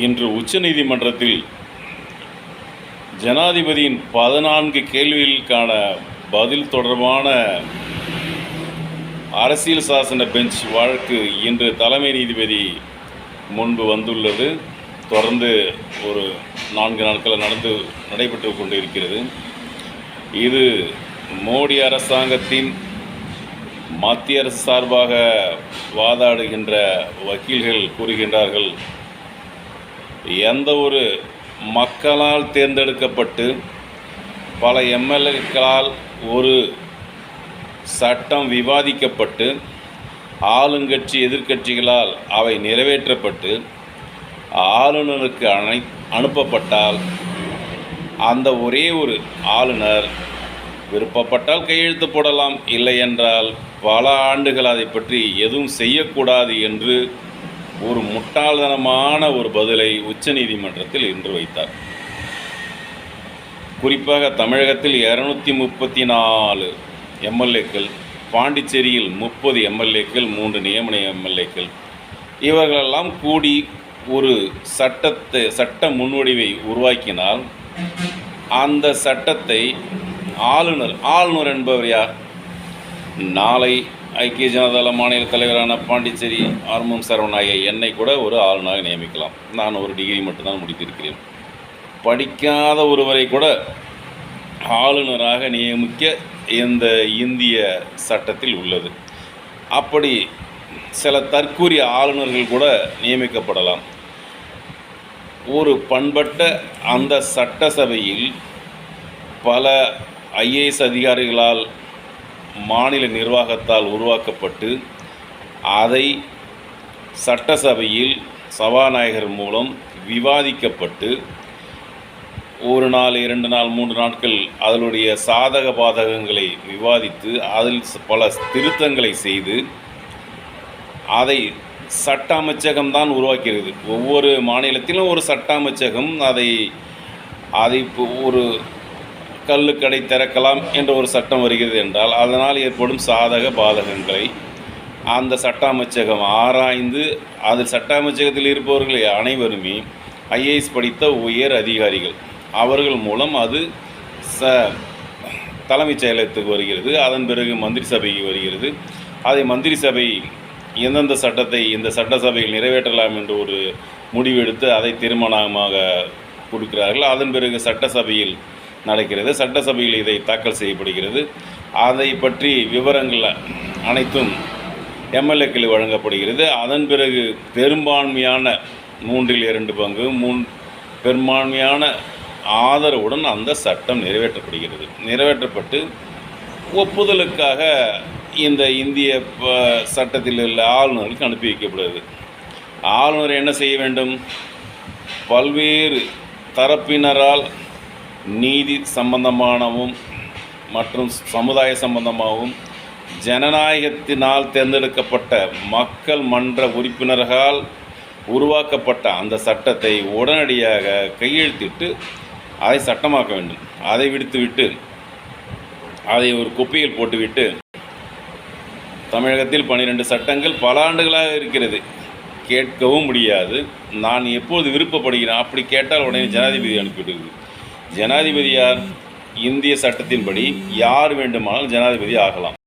இன்று உச்சநீதிமன்றத்தில் ஜனாதிபதியின் பதினான்கு கேள்விகளுக்கான பதில் தொடர்பான அரசியல் சாசன பெஞ்ச் வழக்கு இன்று தலைமை நீதிபதி முன்பு வந்துள்ளது. தொடர்ந்து ஒரு நான்கு நாட்கள் நடந்து நடைபெற்று கொண்டிருக்கிறது. இது மோடி அரசாங்கத்தின் மத்திய அரசு சார்பாக வாதாடுகின்ற வக்கீல்கள் கூறுகின்றார்கள். எந்த ஒரு மக்களால் தேர்ந்தெடுக்கப்பட்டு பல எம்எல்ஏக்களால் ஒரு சட்டம் விவாதிக்கப்பட்டு ஆளுங்கட்சி எதிர்க்கட்சிகளால் அவை நிறைவேற்றப்பட்டு ஆளுநருக்கு அனை அனுப்பப்பட்டால் அந்த ஒரே ஒரு ஆளுநர் விருப்பப்பட்டால் கையெழுத்து போடலாம். இல்லை என்றால் பல ஆண்டுகள் அதை பற்றி எதுவும் செய்யக்கூடாது என்று ஒரு முட்டாள்தனமான ஒரு பதிலை உச்சநீதிமன்றத்தில் இன்று வைத்தார். குறிப்பாக தமிழகத்தில் இரநூத்தி முப்பத்தி நாலு எம்எல்ஏக்கள் பாண்டிச்சேரியில் முப்பது எம்எல்ஏக்கள் மூன்று நியமன எம்எல்ஏக்கள் இவர்களெல்லாம் கூடி ஒரு சட்டத்தை சட்ட முன்வடிவை உருவாக்கினால் அந்த சட்டத்தை ஆளுநர் ஆளுநர் என்பவர் யார்? நாளை ஐக்கிய ஜனதாதள மாநில தலைவரான பாண்டிச்சேரி ஆர்மம் சரவணாய என்னை கூட ஒரு ஆளுநராக நியமிக்கலாம். நான் ஒரு டிகிரி மட்டும்தான் முடித்திருக்கிறேன். படிக்காத ஒருவரை கூட ஆளுநராக நியமிக்க இந்த இந்திய சட்டத்தில் உள்ளது. அப்படி சில தற்கூறிய ஆளுநர்கள் கூட நியமிக்கப்படலாம். ஒரு பண்பட்ட அந்த சட்டசபையில் பல ஐஏஎஸ் அதிகாரிகளால் மாநில நிர்வாகத்தால் உருவாக்கப்பட்டு அதை சட்டசபையில் சபாநாயகர் மூலம் விவாதிக்கப்பட்டு ஒரு நாள் இரண்டு நாள் மூன்று நாட்கள் அதனுடைய சாதக பாதகங்களை விவாதித்து அதில் பல திருத்தங்களை செய்து அதை சட்ட அமைச்சகம்தான் உருவாக்கிறது. ஒவ்வொரு மாநிலத்திலும் ஒரு சட்ட அமைச்சகம் அதை அதை ஒரு கல்லுக்கடை திறக்கலாம் என்ற ஒரு சட்டம் வருகிறது என்றால் அதனால் ஏற்படும் சாதக பாதகங்களை அந்த சட்ட அமைச்சகம் ஆராய்ந்து அது சட்ட அமைச்சகத்தில் இருப்பவர்கள் அனைவருமே ஐஏஎஸ் படித்த உயர் அதிகாரிகள் அவர்கள் மூலம் அது ச தலைமைச் செயலகத்துக்கு வருகிறது. அதன் பிறகு மந்திரி சபைக்கு வருகிறது. அதை மந்திரி சபை எந்தெந்த சட்டத்தை இந்த சட்டசபையில் நிறைவேற்றலாம் என்று ஒரு முடிவெடுத்து அதை தீர்மானமாக கொடுக்கிறார்கள். அதன் பிறகு சட்டசபையில் நடக்கிறது. சட்டசபையில் இதை தாக்கல் செய்யப்படுகிறது. அதை பற்றி விவரங்கள் அனைத்தும் எம்எல்ஏக்கள் வழங்கப்படுகிறது. அதன் பிறகு பெரும்பான்மையான மூன்றில் இரண்டு பங்கு மூன் பெரும்பான்மையான ஆதரவுடன் அந்த சட்டம் நிறைவேற்றப்படுகிறது. நிறைவேற்றப்பட்டு ஒப்புதலுக்காக இந்த இந்திய ப- சட்டத்தில் உள்ள ஆளுநருக்கு அனுப்பி வைக்கப்படுகிறது. ஆளுநர் என்ன செய்ய வேண்டும்? பல்வேறு தரப்பினரால் நீதி சம்பந்தமானவும் மற்றும் சமுதாய சம்பந்தமாகவும் ஜனநாயகத்தினால் தேர்ந்தெடுக்கப்பட்ட மக்கள் மன்ற உறுப்பினர்களால் உருவாக்கப்பட்ட அந்த சட்டத்தை உடனடியாக கையெழுத்திட்டு அதை சட்டமாக்க வேண்டும். அதை விடுத்துவிட்டு அதை ஒரு குப்பையில் போட்டுவிட்டு தமிழகத்தில் பன்னிரெண்டு சட்டங்கள் பல ஆண்டுகளாக இருக்கிறது. கேட்கவும் முடியாது. நான் எப்போது விருப்பப்படுகிறேன்? அப்படி கேட்டால் உடனே ஜனாதிபதி ஜனாதிபதியார் இந்திய சட்டத்தின்படி யார் வேண்டுமானாலும் ஜனாதிபதி ஆகலாம்.